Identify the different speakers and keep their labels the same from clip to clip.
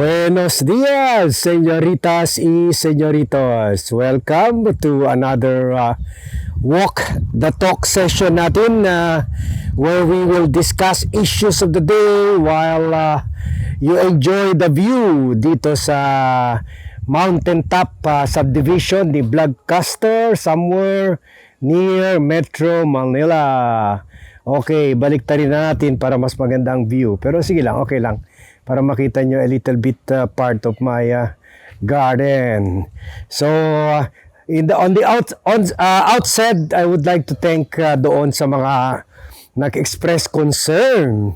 Speaker 1: Buenos dias, señoritas y señoritos. Welcome to another uh, walk the talk session natin uh, where we will discuss issues of the day while uh, you enjoy the view dito sa mountaintop uh, subdivision ni Vlogcaster somewhere near Metro Manila. Okay, balik rin natin para mas magandang view. Pero sige lang, okay lang. Para makita nyo a little bit uh, part of my uh, garden. So, uh, in the, on the out, on, uh, outset, I would like to thank uh, doon sa mga nag-express concern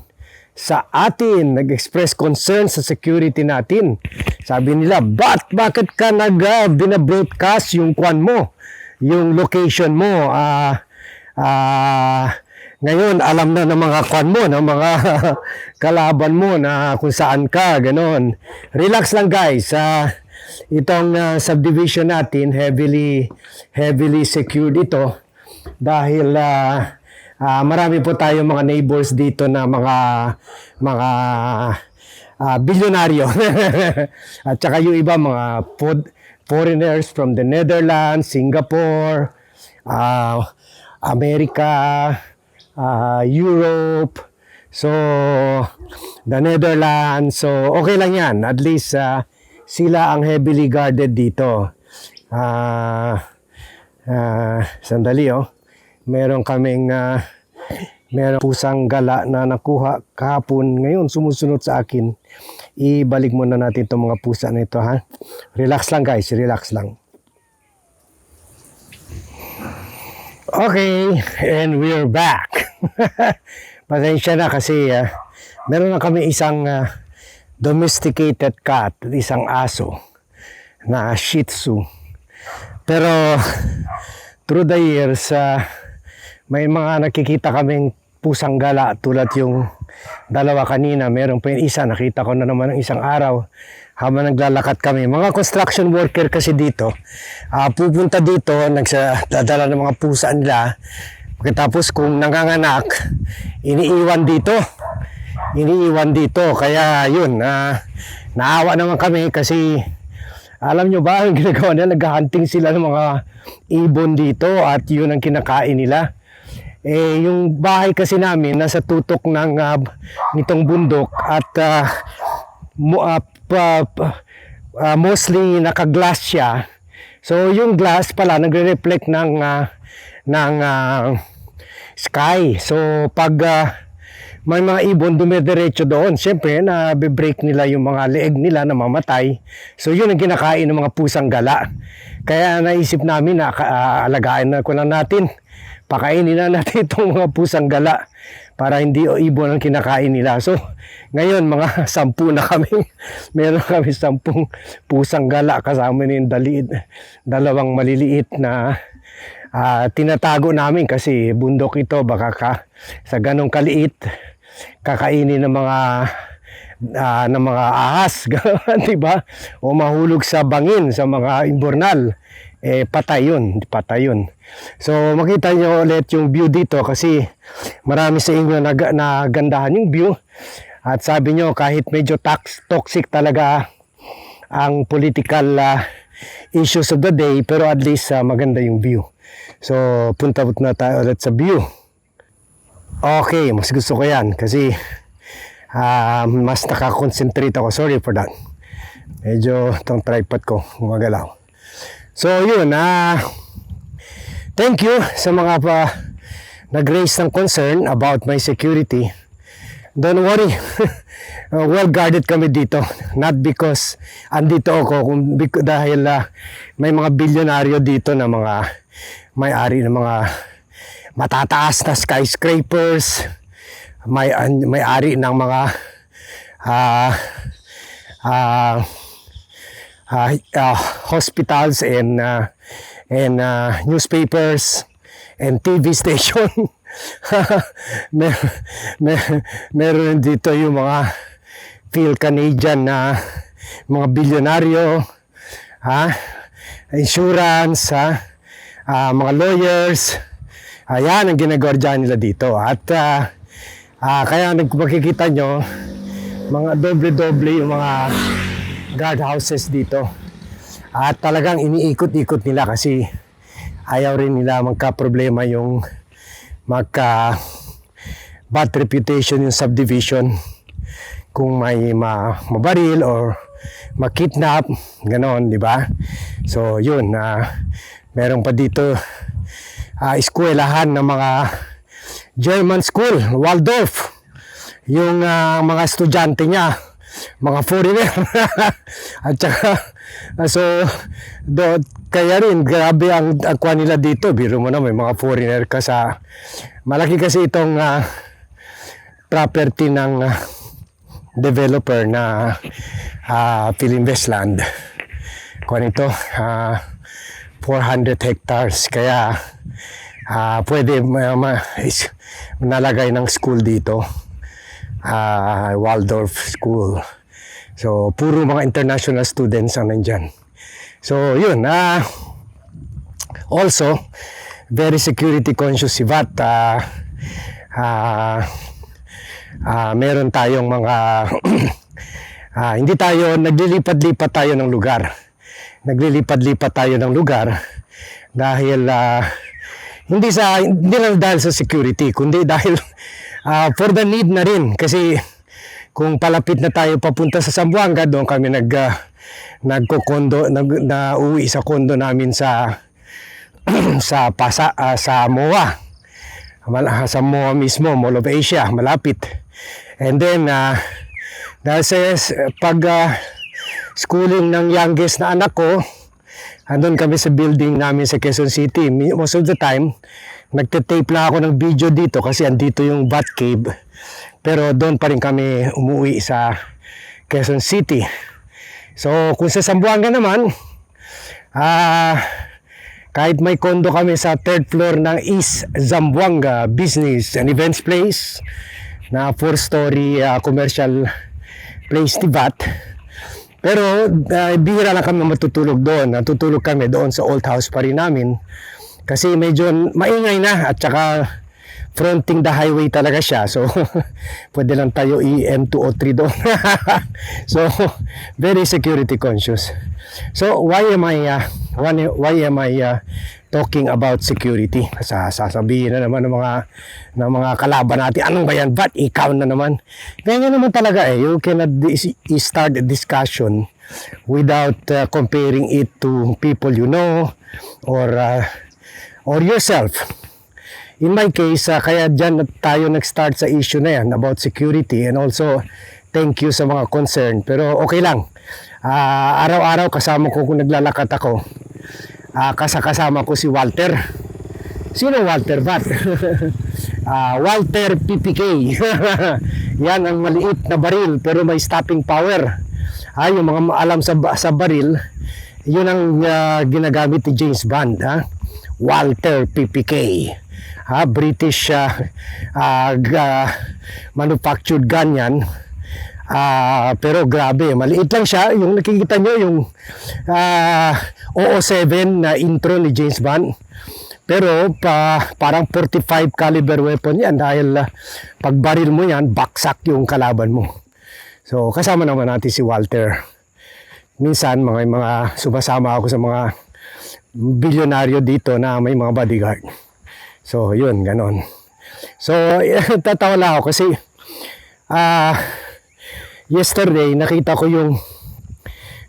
Speaker 1: sa atin, nag-express concern sa security natin. Sabi nila, but bakit ka nag uh, binabroadcast yung kwan mo, yung location mo, ah, ah, ngayon, alam na ng mga kwan mo, ng mga kalaban mo na kung saan ka, ganon. Relax lang guys. ah itong ah, subdivision natin, heavily, heavily secured ito dahil ah, ah, marami po tayo mga neighbors dito na mga mga ah, bilyonaryo. At saka yung iba mga food, foreigners from the Netherlands, Singapore, ah, Amerika, ah, Europe, so the Netherlands. So okay lang yan. At least ah, sila ang heavily guarded dito. Ah, ah, sandali oh. Meron kaming ah, meron pusang gala na nakuha kahapon. Ngayon sumusunod sa akin. Ibalik muna natin itong mga pusa na ito ha. Relax lang guys, relax lang. Okay, and we're back. Pasensya na kasi ah, meron na kami isang ah, domesticated cat, isang aso na Shih Tzu. Pero through the years, ah, may mga nakikita kaming pusang gala tulad yung dalawa kanina. Meron pa yung isa, nakita ko na naman ng isang araw habang naglalakad kami. Mga construction worker kasi dito, ah, pupunta dito, nagsadadala ng mga pusa nila. Pagkatapos kung nanganganak, iniiwan dito. Iniiwan dito. Kaya yun, ah, naawa naman kami kasi alam nyo ba, ang ginagawa nila, naghahunting sila ng mga ibon dito at yun ang kinakain nila. Eh, yung bahay kasi namin nasa tutok ng ah, nitong bundok at ah, mo, ah, pa- ah, mostly naka-glass siya. So yung glass pala nagre-reflect ng ah, ng ah, sky. So pag ah, may mga ibon dumidiretso doon, siyempre na break nila yung mga leeg nila na mamatay. So yun ang kinakain ng mga pusang gala. Kaya naisip namin na ah, alagaan na ko natin. Pakainin na natin itong mga pusang gala para hindi o ibon ang kinakain nila. So, ngayon mga sampu na kami. Meron kami sampung pusang gala kasama ni yung daliit, dalawang maliliit na ah, tinatago namin kasi bundok ito baka ka, sa ganong kaliit kakainin ng mga ah, ng mga ahas, di ba? O mahulog sa bangin sa mga imbornal. Eh patay yun, patay yun. So makita nyo ulit yung view dito kasi marami sa inyo nag nagandahan yung view. At sabi nyo kahit medyo tax, toxic talaga ang political ah, issues of the day pero at least ah, maganda yung view. So punta na tayo ulit sa view. Okay, mas gusto ko yan kasi ah, mas nakakonsentrate ako. Sorry for that. Medyo itong tripod ko gumagalaw. So yun, ah, thank you sa mga pa nag-raise ng concern about my security. Don't worry. Uh, well guarded kami dito. Not because andito ako kung dahil ah, may mga bilyonaryo dito na mga may-ari ng mga matataas na skyscrapers, may may-ari ng mga ah ah ah, ah, hospitals and ah, and ah, newspapers and TV station. mer, mer, meron dito yung mga Phil Canadian na mga bilyonaryo, ha? insurance, ha? Ah, mga lawyers, ayan ang ginagwardya nila dito. At ah, ah, kaya makikita nyo, mga doble-doble yung mga guardhouses dito. At talagang iniikot-ikot nila kasi ayaw rin nila magka-problema yung magka bad reputation yung subdivision kung may ma mabaril or makidnap, ganon, di ba? So, yun, na meron pa dito ah, eskwelahan ng mga German school, Waldorf. Yung ah, mga estudyante niya, mga foreigner. At saka, ah, so, do, kaya rin, grabe ang, ang kuha nila dito. Biro mo na, may mga foreigner ka sa, malaki kasi itong ah, property ng ah, developer na uh, Philinvestland. Kung ito, ah, 400 hectares. Kaya ah, pwede ma, ma, is, nalagay ng school dito. Ah, Waldorf School. So, puro mga international students ang nandyan. So, yun. ah also, very security conscious si VAT. ah ah, ah, meron tayong mga ah, hindi tayo naglilipat-lipat tayo ng lugar. Naglilipat-lipat tayo ng lugar dahil ah, hindi sa hindi lang dahil sa security kundi dahil ah, for the need na rin kasi kung palapit na tayo papunta sa Zamboanga doon kami nag ah, nagko-kondo nag na uwi sa kondo namin sa sa Pasa ah, sa MOA Mal- sa MOA mismo, Mall of Asia, malapit. And then, uh, dahil sa pag ah, schooling ng youngest na anak ko, andun kami sa building namin sa Quezon City. Most of the time, nagtitape lang ako ng video dito kasi andito yung Bat Cave. Pero doon pa rin kami umuwi sa Quezon City. So, kung sa Zamboanga naman, ah, kahit may kondo kami sa third floor ng East Zamboanga Business and Events Place na four-story uh, commercial place ni VAT. Pero uh, bihira lang kami matutulog doon. Natutulog kami doon sa old house pa rin namin. Kasi medyo maingay na at saka fronting the highway talaga siya. So, pwede lang tayo i-M203 doon. so, very security conscious. So, why am I, uh, why, am I uh, talking about security? Sa sasabihin na naman ng mga ng mga kalaban natin, anong ba yan? But ikaw na naman. Ganyan naman talaga eh. You cannot start a discussion without uh, comparing it to people you know or uh, or yourself. In my case, uh, kaya dyan tayo nag-start sa issue na yan about security and also thank you sa mga concern. Pero okay lang. Ah, araw-araw kasama ko kung naglalakad ako. Ah, kasakasama ko si Walter. Sino Walter Bat? Ah, Walter PPK. yan ang maliit na baril pero may stopping power. Ah, yung mga maalam sa, sa baril, yun ang ah, ginagamit ni James Bond. Ha? Walter PPK ha, British uh, uh, ga- manufactured gun yan. Ah, pero grabe, maliit lang siya. Yung nakikita nyo, yung ah, 007 na intro ni James Bond. Pero pa, parang 45 caliber weapon yan dahil ah, pag baril mo yan, baksak yung kalaban mo. So kasama naman natin si Walter. Minsan mga mga sumasama ako sa mga bilyonaryo dito na may mga bodyguard. So, yun, ganon. So, tatawa lang ako kasi ah yesterday nakita ko yung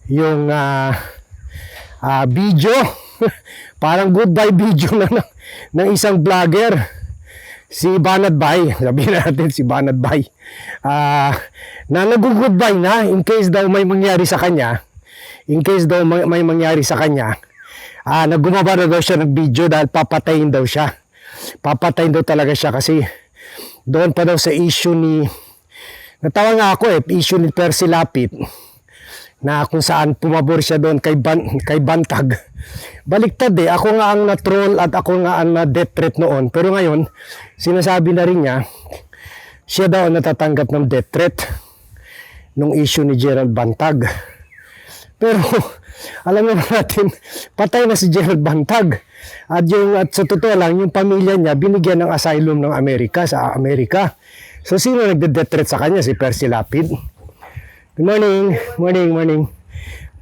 Speaker 1: yung ah ah, video. Parang goodbye video na ng, ng isang vlogger. Si Banat Bay sabihin natin si Banat Bay. Ah na nag-goodbye na in case daw may mangyari sa kanya in case daw may, may mangyari sa kanya ah naggumaba na daw siya ng video dahil papatayin daw siya papatayin daw talaga siya kasi doon pa daw sa issue ni natawa nga ako eh issue ni Percy Lapid na kung saan pumabor siya doon kay, Ban, kay Bantag. Baliktad eh, ako nga ang na-troll at ako nga ang na-death threat noon. Pero ngayon, sinasabi na rin niya, siya daw ang natatanggap ng death threat nung issue ni Gerald Bantag. Pero alam naman natin, patay na si Gerald Bantag. At, yung, at sa totoo lang, yung pamilya niya binigyan ng asylum ng Amerika sa Amerika. So sino nagde-death threat sa kanya? Si Percy Lapid. Good morning, morning, morning.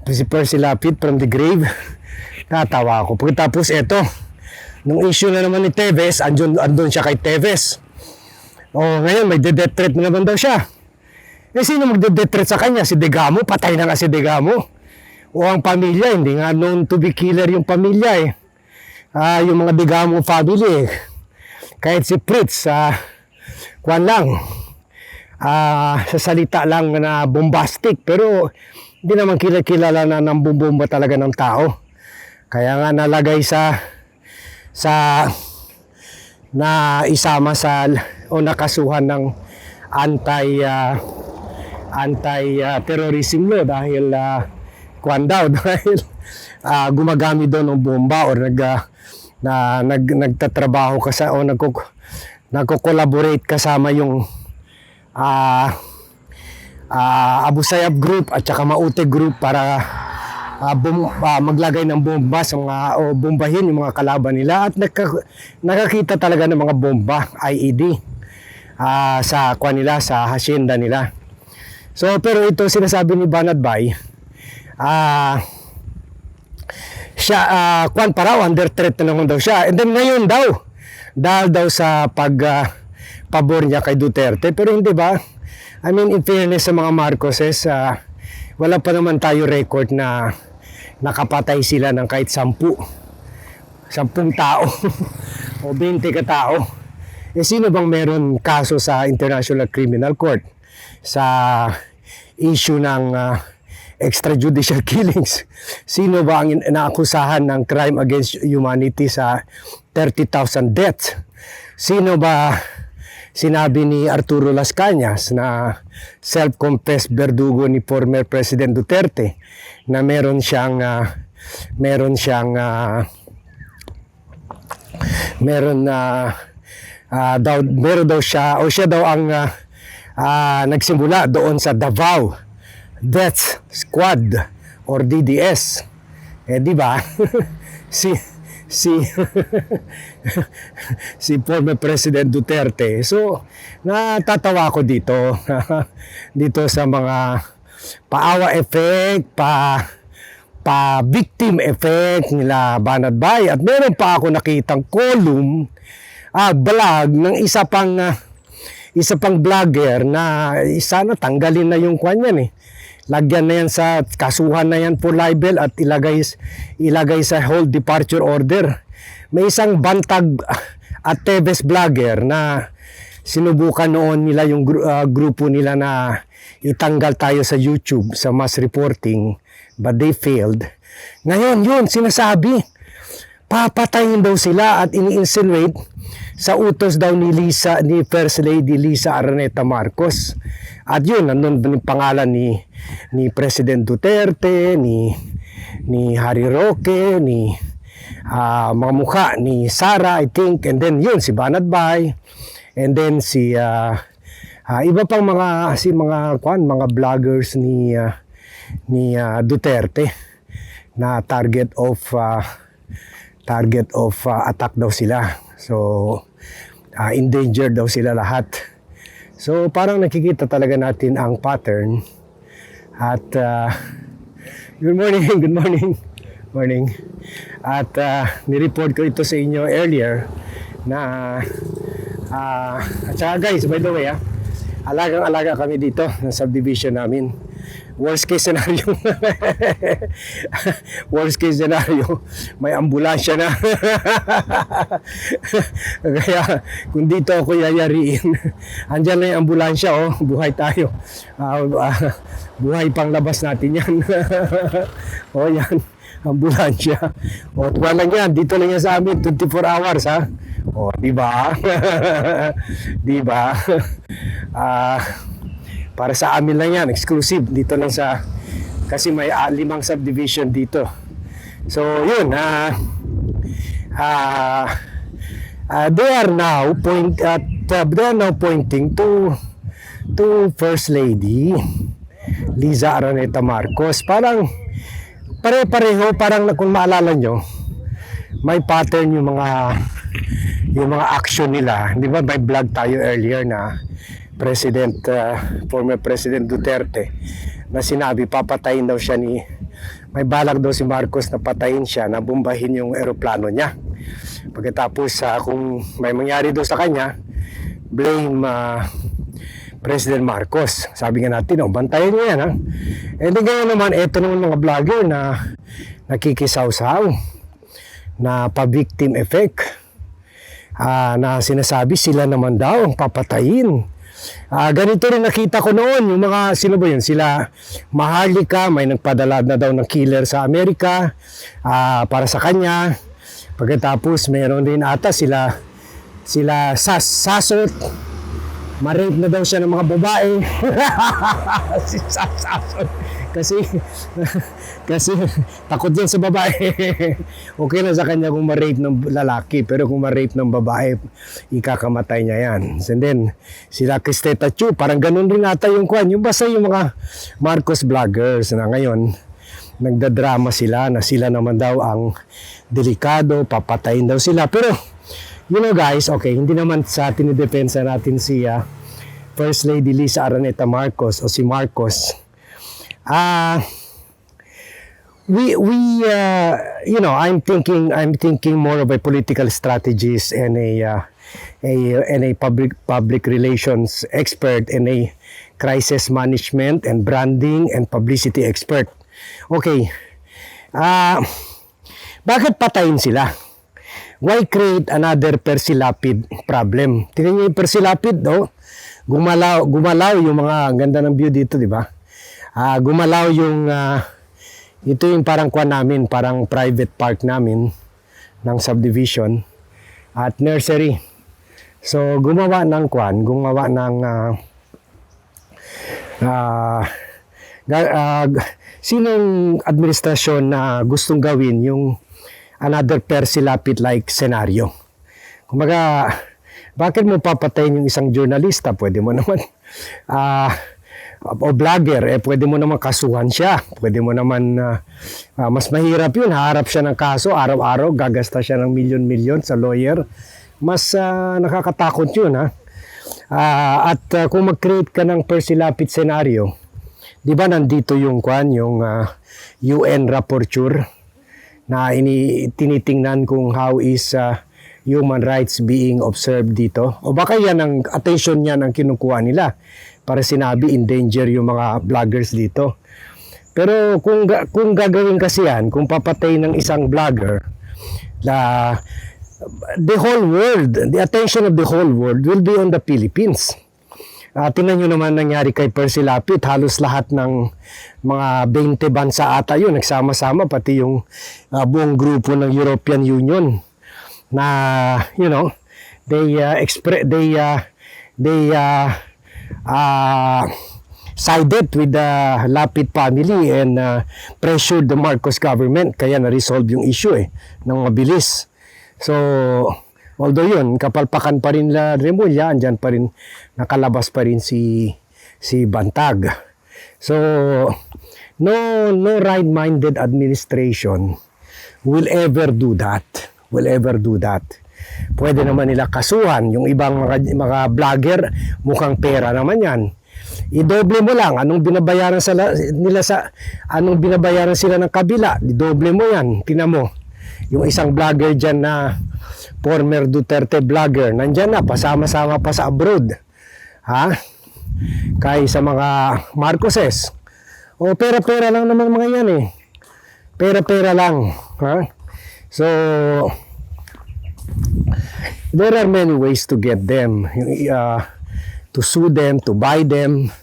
Speaker 1: si Percy Lapid from the grave. Natawa ako. Pagkatapos eto, nung issue na naman ni Teves, andun, andun siya kay Teves. O ngayon, may death threat na naman daw siya. Eh, sino magde-death sa kanya? Si Degamo? Patay na nga si Degamo. O ang pamilya, hindi nga known to be killer yung pamilya eh. Ah, yung mga Degamo family. Kahit si Fritz, ah, kwan lang, ah, sa salita lang na bombastic, pero hindi naman kila- kilala na ng bumbomba talaga ng tao. Kaya nga nalagay sa sa na isama sa o nakasuhan ng anti ah, anti ah, terrorism law dahil uh, kwan daw dahil ah, gumagamit daw ng bomba or nag ah, na nag nagtatrabaho ka sa o nagko nagko-collaborate kasama yung ah ah, Abu Sayyaf group at saka Maute group para ah, bum, ah, maglagay ng bomba sa mga o bombahin yung mga kalaban nila at nagka- nakakita talaga ng mga bomba IED ah, sa kwan nila sa hacienda nila. So pero ito sinasabi ni Banat Bay ah siya ah, kwan pa under threat na naman daw siya. And then ngayon daw dahil daw sa pag ah, pabor niya kay Duterte pero hindi ba? I mean in fairness sa mga Marcoses ah, wala pa naman tayo record na nakapatay sila ng kahit sampu sampung tao o 20 ka tao eh sino bang meron kaso sa International Criminal Court sa issue ng ah, extrajudicial killings. Sino ba ang in- naakusahan ng crime against humanity sa 30,000 deaths? Sino ba sinabi ni Arturo Las Cañas na self-confessed verdugo ni former President Duterte na meron siyang ah, meron siyang ah, meron na ah, daw meron daw siya o siya daw ang ah, ah, nagsimula doon sa Davao Death Squad or DDS. Eh di ba? si si si former President Duterte. So, natatawa ako dito. dito sa mga paawa effect, pa pa victim effect nila Banat Bay. At meron pa ako nakitang column, ah, vlog ng isa pang ah, isa pang vlogger na sana tanggalin na yung kwan yan eh. Lagyan na yan sa kasuhan na yan for libel at ilagay, ilagay sa hold departure order. May isang bantag at Tevez vlogger na sinubukan noon nila yung ah, grupo nila na itanggal tayo sa YouTube sa mass reporting but they failed. Ngayon yun sinasabi papatayin daw sila at ini-insinuate sa utos daw ni Lisa ni First Lady Lisa Araneta Marcos. At yun, nandun yung pangalan ni ni President Duterte, ni ni Harry Roque, ni ah, mga mukha ni Sara, I think, and then yun si Banat Bay, and then si ah, ah, iba pang mga si mga kwan, mga vloggers ni ah, ni ah, Duterte na target of ah, target of uh, attack daw sila. So, uh, endangered daw sila lahat. So, parang nakikita talaga natin ang pattern. At, uh, good morning, good morning, morning. At, uh, nireport ko ito sa inyo earlier na, uh, at saka guys, by the way, ah, alagang-alaga kami dito ng subdivision namin worst case scenario. Worst case scenario may ambulansya na. Kaya kung dito ako yayariin andyan na yung ambulansya oh. Buhay tayo. Ah, ah, buhay pang labas natin yan. Oh yan. Ambulansya. O oh, lang yan. Dito lang yan sa amin. 24 hours ha? O di ba? Di ah para sa amin lang yan, exclusive dito lang sa kasi may ah, limang subdivision dito. So yun, ah ah ah, they are now point at uh, they are now pointing to to First Lady Liza Araneta Marcos. Parang pare-pareho, parang kung maalala nyo, may pattern yung mga yung mga action nila. Di ba may vlog tayo earlier na President, uh, former President Duterte na sinabi papatayin daw siya ni may balak daw si Marcos na patayin siya, na bombahin yung eroplano niya. Pagkatapos sa kung may mangyari daw sa kanya, blame ah, President Marcos. Sabi nga natin, oh, bantayan niya yan. Ha? Eh di naman, eto naman mga vlogger na nakikisaw-saw na pa-victim effect ah, na sinasabi sila naman daw ang papatayin. Ah, ganito rin nakita ko noon, yung mga, sino ba yun? Sila Maharlika, may nagpadala na daw ng killer sa Amerika ah, para sa kanya. Pagkatapos, mayroon din ata sila, sila Sas, Sasot, ma-rape na daw siya ng mga babae. si Sasasot. Kasi, kasi takot yan sa babae. okay na sa kanya kung ma-rape ng lalaki, pero kung ma-rape ng babae, ikakamatay niya yan. And then, sila Cristeta Chu, parang ganun rin ata yung kwan. Yung basta yung mga Marcos vloggers na ngayon, nagdadrama sila na sila naman daw ang delikado, papatayin daw sila. Pero, you know guys, okay, hindi naman sa tinidepensa natin si ah, First Lady Lisa Araneta Marcos o si Marcos. Ah, we we uh, you know, I'm thinking I'm thinking more of a political strategist and a uh, a and a public public relations expert and a crisis management and branding and publicity expert. Okay. Ah, bakit patayin sila? Why create another Persilapid problem? Tingnan niyo yung Persilapid, oh. Gumalaw, gumalaw yung mga ganda ng view dito, di ba? Ah, gumalaw yung ah, ito yung parang kwan namin, parang private park namin ng subdivision at nursery. So gumawa ng kwan, gumawa ng ga- ah, g- sinong administrasyon na gustong gawin yung another Persilapit like scenario. Kumbaga, bakit mo papatayin yung isang journalista? Pwede mo naman ah o vlogger, eh pwede mo naman kasuhan siya. Pwede mo naman ah, ah, mas mahirap yun, harap siya ng kaso araw-araw, gagasta siya ng milyon-milyon sa lawyer. Mas ah, nakakatakot yun ha. Ah, at ah, kung mag-create ka ng Persilapit scenario, di ba nandito yung kwan, yung ah, UN rapporteur na ini tinitingnan kung how is ah, human rights being observed dito. O baka yan ang attention niya ng kinukuha nila para sinabi in danger yung mga vloggers dito. Pero kung kung gagawin kasi yan, kung papatay ng isang vlogger, la the whole world, the attention of the whole world will be on the Philippines. Uh, tingnan nyo naman nangyari kay Percy Lapid, halos lahat ng mga 20 bansa ata yun, nagsama-sama, pati yung ah, buong grupo ng European Union na, you know, they uh, expre- they uh, they uh, uh, sided with the Lapid family and uh, pressured the Marcos government kaya na-resolve yung issue eh ng mabilis. So, although yun, kapalpakan pa rin la Remulla, andyan pa rin, nakalabas pa rin si, si Bantag. So, no, no right-minded administration will ever do that. Will ever do that. Pwede naman nila kasuhan yung ibang mga, mga vlogger, mukhang pera naman yan. Idoble mo lang anong binabayaran sa nila sa anong binabayaran sila ng kabila, idoble mo yan. Tingnan mo. Yung isang vlogger diyan na former Duterte vlogger, nandiyan na pasama-sama pa sa abroad. Ha? Kay sa mga Marcoses. O pera-pera lang naman mga yan eh. Pera-pera lang. Ha? So, there are many ways to get them. Uh, to sue them, to buy them.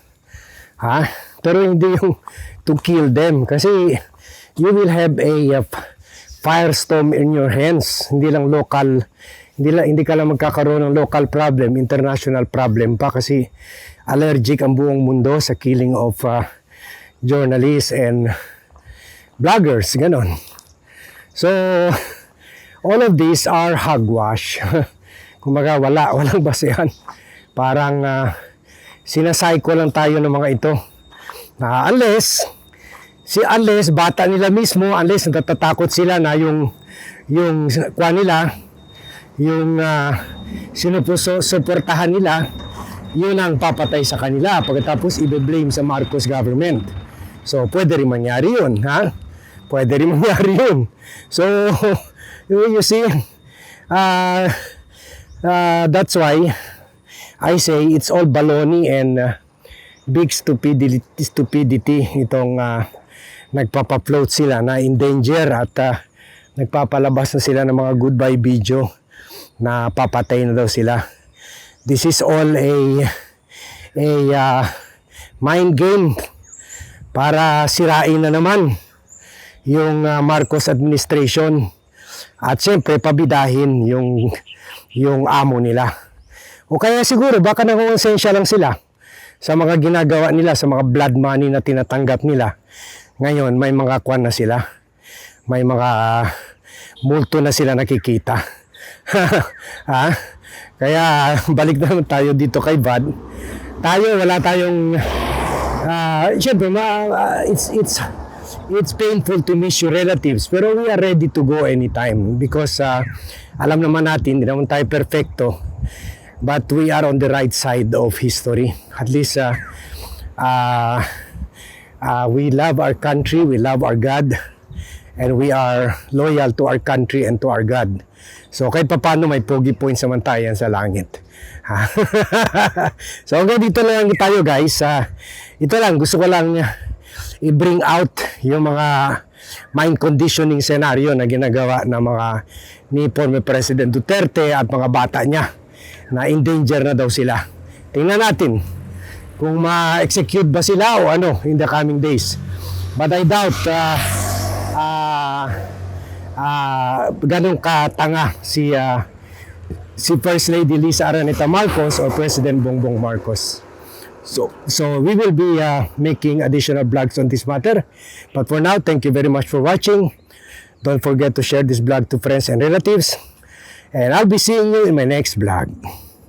Speaker 1: Ha? Pero hindi yung to kill them. Kasi you will have a uh, firestorm in your hands. Hindi lang local, hindi, lang, hindi ka lang magkakaroon ng local problem, international problem pa kasi allergic ang buong mundo sa killing of uh, journalists and vloggers, ganon. So, all of these are hogwash. Kumbaga, wala, walang basehan. Parang uh, sinasayko lang tayo ng mga ito. Na unless, si unless bata nila mismo, unless natatakot sila na yung yung kwa nila, yung uh, sinupuso, suportahan nila, yun ang papatay sa kanila. Pagkatapos, i-blame sa Marcos government. So, pwede rin mangyari yun, ha? pwede rin mangyari yun. So, you see, uh, uh, that's why I say it's all baloney and uh, big stupidity, stupidity itong uh, nagpapa-float sila na in danger at uh, nagpapalabas na sila ng mga goodbye video na papatay na daw sila. This is all a a uh, mind game para sirain na naman yung uh, Marcos administration at siyempre pabidahin yung yung amo nila. O kaya siguro baka nangungonsensya lang sila sa mga ginagawa nila, sa mga blood money na tinatanggap nila. Ngayon may mga kwan na sila. May mga uh, multo na sila nakikita. ha? Kaya balik na naman tayo dito kay Bad. Tayo wala tayong uh, syempre ma, uh, it's it's it's painful to miss your relatives pero we are ready to go anytime because uh, alam naman natin hindi naman tayo perfecto but we are on the right side of history. At least uh, uh, uh, we love our country we love our God and we are loyal to our country and to our God. So kahit pa paano may pogi points naman tayo sa langit. So hanggang dito lang tayo guys. Uh, ito lang gusto ko lang i-bring out yung mga mind conditioning scenario na ginagawa ng mga ni former President Duterte at mga bata niya na in danger na daw sila. Tingnan natin kung ma-execute ba sila o ano in the coming days. But I doubt uh, uh, uh, ganun katanga si uh, si First Lady Lisa Araneta Marcos or President Bongbong Marcos. So, so we will be uh, making additional vlogs on this matter. But for now, thank you very much for watching. Don't forget to share this vlog to friends and relatives. And I'll be seeing you in my next vlog.